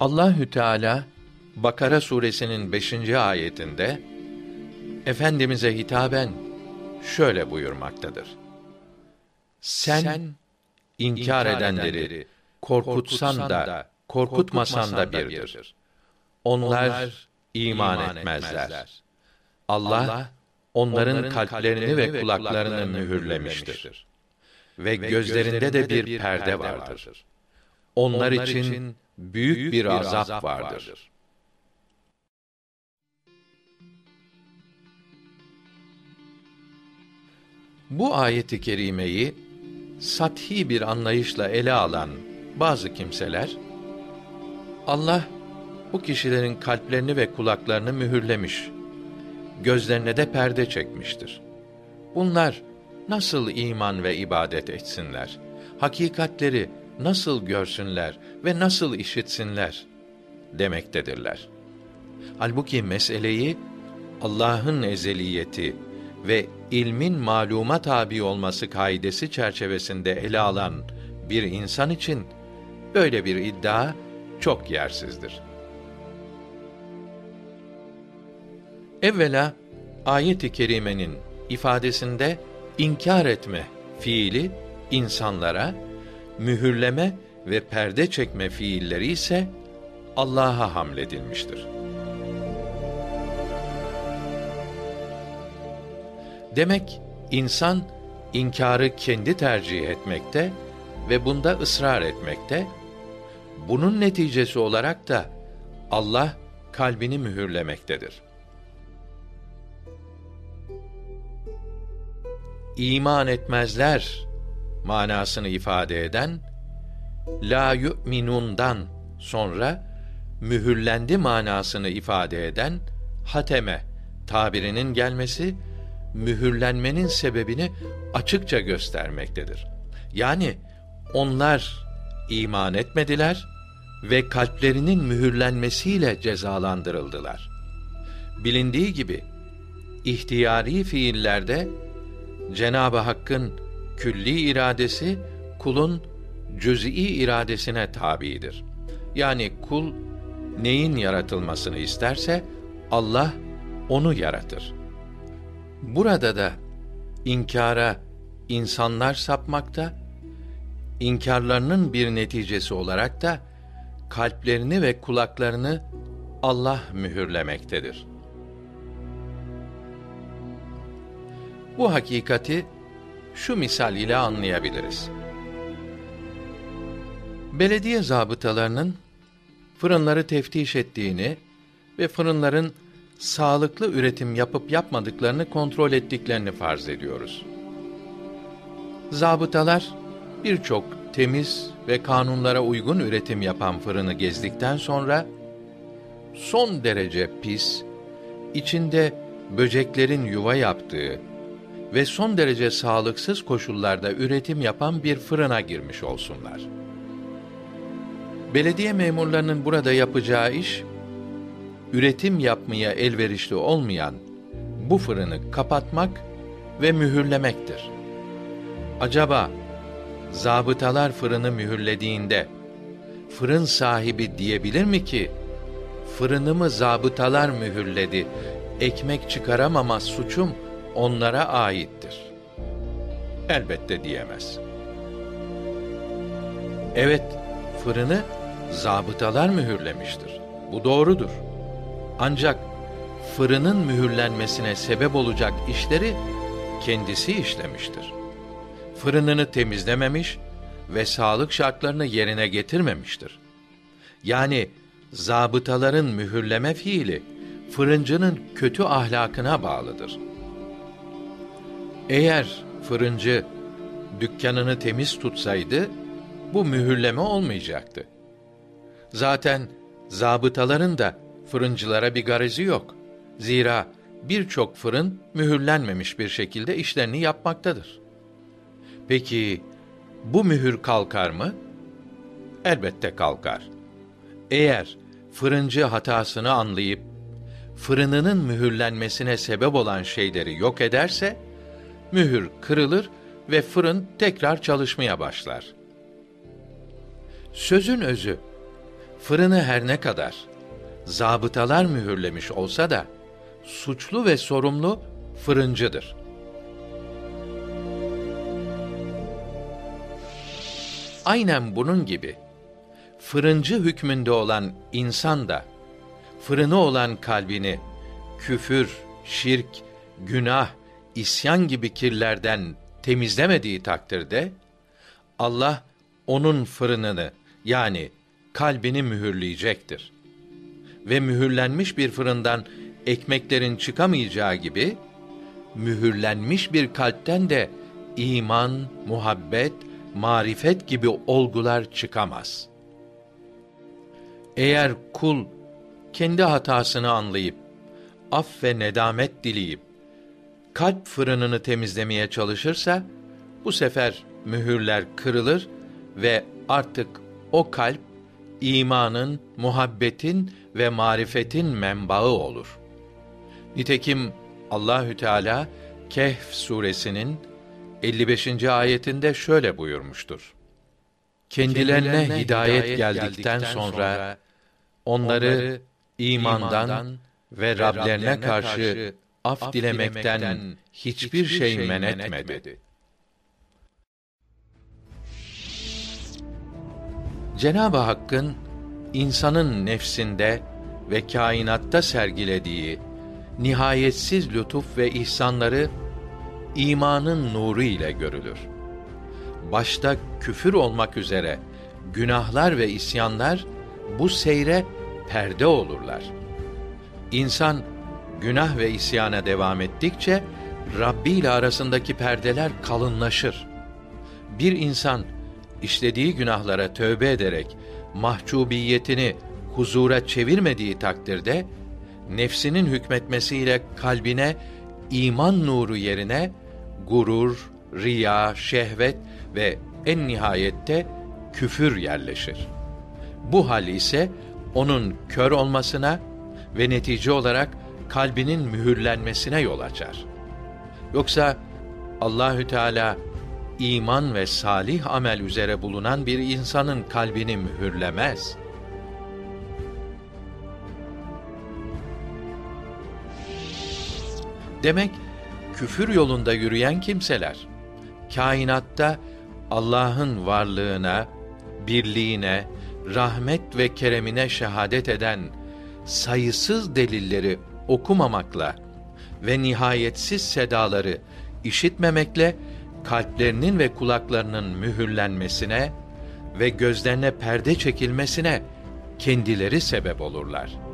Allahü Teala Bakara suresinin 5. ayetinde efendimize hitaben şöyle buyurmaktadır. Sen, inkar edenleri korkutsan da korkutmasan da birdir. Onlar iman etmezler. Allah onların kalplerini ve kulaklarını mühürlemiştir. Ve gözlerinde de bir perde vardır. Onlar için büyük bir azap vardır. Bu ayeti kerimeyi sathi bir anlayışla ele alan bazı kimseler Allah bu kişilerin kalplerini ve kulaklarını mühürlemiş. Gözlerine de perde çekmiştir. Bunlar nasıl iman ve ibadet etsinler? Hakikatleri nasıl görsünler ve nasıl işitsinler demektedirler. Halbuki meseleyi Allah'ın ezeliyeti ve ilmin maluma tabi olması kaidesi çerçevesinde ele alan bir insan için böyle bir iddia çok yersizdir. Evvela ayet-i kerimenin ifadesinde inkar etme fiili insanlara, mühürleme ve perde çekme fiilleri ise Allah'a hamledilmiştir. Demek insan inkarı kendi tercih etmekte ve bunda ısrar etmekte. Bunun neticesi olarak da Allah kalbini mühürlemektedir. İman etmezler manasını ifade eden la yu'minundan sonra mühürlendi manasını ifade eden hateme tabirinin gelmesi mühürlenmenin sebebini açıkça göstermektedir. Yani onlar iman etmediler ve kalplerinin mühürlenmesiyle cezalandırıldılar. Bilindiği gibi ihtiyari fiillerde Cenab-ı Hakk'ın külli iradesi kulun cüz'i iradesine tabidir. Yani kul neyin yaratılmasını isterse Allah onu yaratır. Burada da inkara insanlar sapmakta, inkarlarının bir neticesi olarak da kalplerini ve kulaklarını Allah mühürlemektedir. Bu hakikati şu misal ile anlayabiliriz. Belediye zabıtalarının fırınları teftiş ettiğini ve fırınların sağlıklı üretim yapıp yapmadıklarını kontrol ettiklerini farz ediyoruz. Zabıtalar birçok temiz ve kanunlara uygun üretim yapan fırını gezdikten sonra son derece pis, içinde böceklerin yuva yaptığı ve son derece sağlıksız koşullarda üretim yapan bir fırına girmiş olsunlar. Belediye memurlarının burada yapacağı iş üretim yapmaya elverişli olmayan bu fırını kapatmak ve mühürlemektir. Acaba zabıtalar fırını mühürlediğinde fırın sahibi diyebilir mi ki fırınımı zabıtalar mühürledi. Ekmek çıkaramama suçum onlara aittir. Elbette diyemez. Evet, fırını zabıtalar mühürlemiştir. Bu doğrudur. Ancak fırının mühürlenmesine sebep olacak işleri kendisi işlemiştir. Fırınını temizlememiş ve sağlık şartlarını yerine getirmemiştir. Yani zabıtaların mühürleme fiili fırıncının kötü ahlakına bağlıdır. Eğer fırıncı dükkanını temiz tutsaydı bu mühürleme olmayacaktı. Zaten zabıtaların da fırıncılara bir garezi yok. Zira birçok fırın mühürlenmemiş bir şekilde işlerini yapmaktadır. Peki bu mühür kalkar mı? Elbette kalkar. Eğer fırıncı hatasını anlayıp fırınının mühürlenmesine sebep olan şeyleri yok ederse mühür kırılır ve fırın tekrar çalışmaya başlar. Sözün özü Fırını her ne kadar zabıtalar mühürlemiş olsa da suçlu ve sorumlu fırıncıdır. Aynen bunun gibi fırıncı hükmünde olan insan da fırını olan kalbini küfür, şirk, günah, isyan gibi kirlerden temizlemediği takdirde Allah onun fırınını yani kalbini mühürleyecektir. Ve mühürlenmiş bir fırından ekmeklerin çıkamayacağı gibi mühürlenmiş bir kalpten de iman, muhabbet, marifet gibi olgular çıkamaz. Eğer kul kendi hatasını anlayıp af ve nedamet dileyip kalp fırınını temizlemeye çalışırsa bu sefer mühürler kırılır ve artık o kalp imanın, muhabbetin ve marifetin menbaı olur. Nitekim Allahü Teala Kehf suresinin 55. ayetinde şöyle buyurmuştur. Kendilerine, hidayet, geldikten, sonra onları imandan, ve Rablerine karşı af dilemekten hiçbir şey men etmedi. Cenab-ı Hakk'ın insanın nefsinde ve kainatta sergilediği nihayetsiz lütuf ve ihsanları imanın nuru ile görülür. Başta küfür olmak üzere günahlar ve isyanlar bu seyre perde olurlar. İnsan günah ve isyana devam ettikçe Rabbi ile arasındaki perdeler kalınlaşır. Bir insan işlediği günahlara tövbe ederek mahcubiyetini huzura çevirmediği takdirde nefsinin hükmetmesiyle kalbine iman nuru yerine gurur, riya, şehvet ve en nihayette küfür yerleşir. Bu hal ise onun kör olmasına ve netice olarak kalbinin mühürlenmesine yol açar. Yoksa Allahü Teala iman ve salih amel üzere bulunan bir insanın kalbini mühürlemez. Demek küfür yolunda yürüyen kimseler kainatta Allah'ın varlığına, birliğine, rahmet ve keremine şehadet eden sayısız delilleri okumamakla ve nihayetsiz sedaları işitmemekle kalplerinin ve kulaklarının mühürlenmesine ve gözlerine perde çekilmesine kendileri sebep olurlar.''